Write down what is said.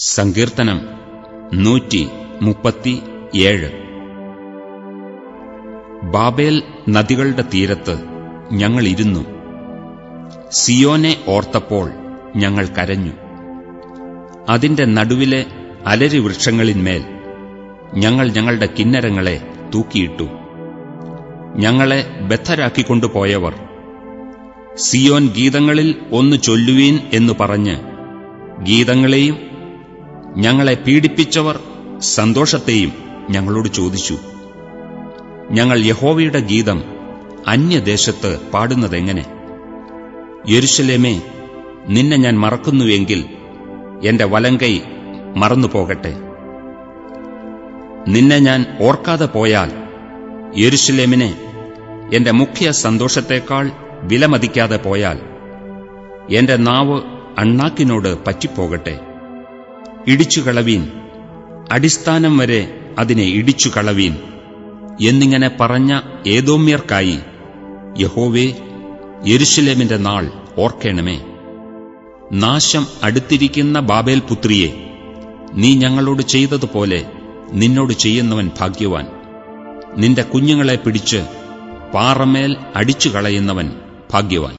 സങ്കീർത്തനം നൂറ്റി മുപ്പത്തി ഏഴ്. ബാബേൽ നദികളുടെ തീരത്ത് ഞങ്ങളിരുന്നു സിയോനെ ഓർത്തപ്പോൾ ഞങ്ങൾ കരഞ്ഞു. അതിന്റെ നടുവിലെ അലരി വൃക്ഷങ്ങളിന്മേൽ ഞങ്ങൾ ഞങ്ങളുടെ കിന്നരങ്ങളെ തൂക്കിയിട്ടു. ഞങ്ങളെ ബദ്ധരാക്കിക്കൊണ്ടുപോയവർ സിയോൻ ഗീതങ്ങളിൽ ഒന്ന് ചൊല്ലുവീൻ എന്നു പറഞ്ഞ് ഗീതങ്ങളെയും ഞങ്ങളെ പീഡിപ്പിച്ചവർ സന്തോഷത്തെയും ഞങ്ങളോട് ചോദിച്ചു. ഞങ്ങൾ യഹോവയുടെ ഗീതം അന്യദേശത്ത് പാടുന്നതെങ്ങനെ? യരുശലേമേ നിന്നെ ഞാൻ മറക്കുന്നുവെങ്കിൽ എന്റെ വലങ്കൈ മറന്നുപോകട്ടെ. നിന്നെ ഞാൻ ഓർക്കാതെ പോയാൽ യരുശലേമിനെ എന്റെ മുഖ്യ സന്തോഷത്തേക്കാൾ വിലമതിക്കാതെ പോയാൽ എന്റെ നാവ് അണ്ണാക്കിനോട് പറ്റിപ്പോകട്ടെ. ഇടിച്ചുകളവീൻ. അടിസ്ഥാനം വരെ അതിനെ ഇടിച്ചുകളവീൻ. എന്നിങ്ങനെ പറഞ്ഞ ഏതോമ്യർക്കായി യഹോവേ യെരുശലേമിന്റെ നാൾ ഓർക്കേണമേ. നാശം അടുത്തിരിക്കുന്ന ബാബേൽ പുത്രിയെ നീ ഞങ്ങളോട് ചെയ്തതുപോലെ നിന്നോട് ചെയ്യുന്നവൻ ഭാഗ്യവാൻ. നിന്റെ കുഞ്ഞുങ്ങളെ പിടിച്ച് പാറമേൽ അടിച്ചു കളയുന്നവൻ ഭാഗ്യവാൻ.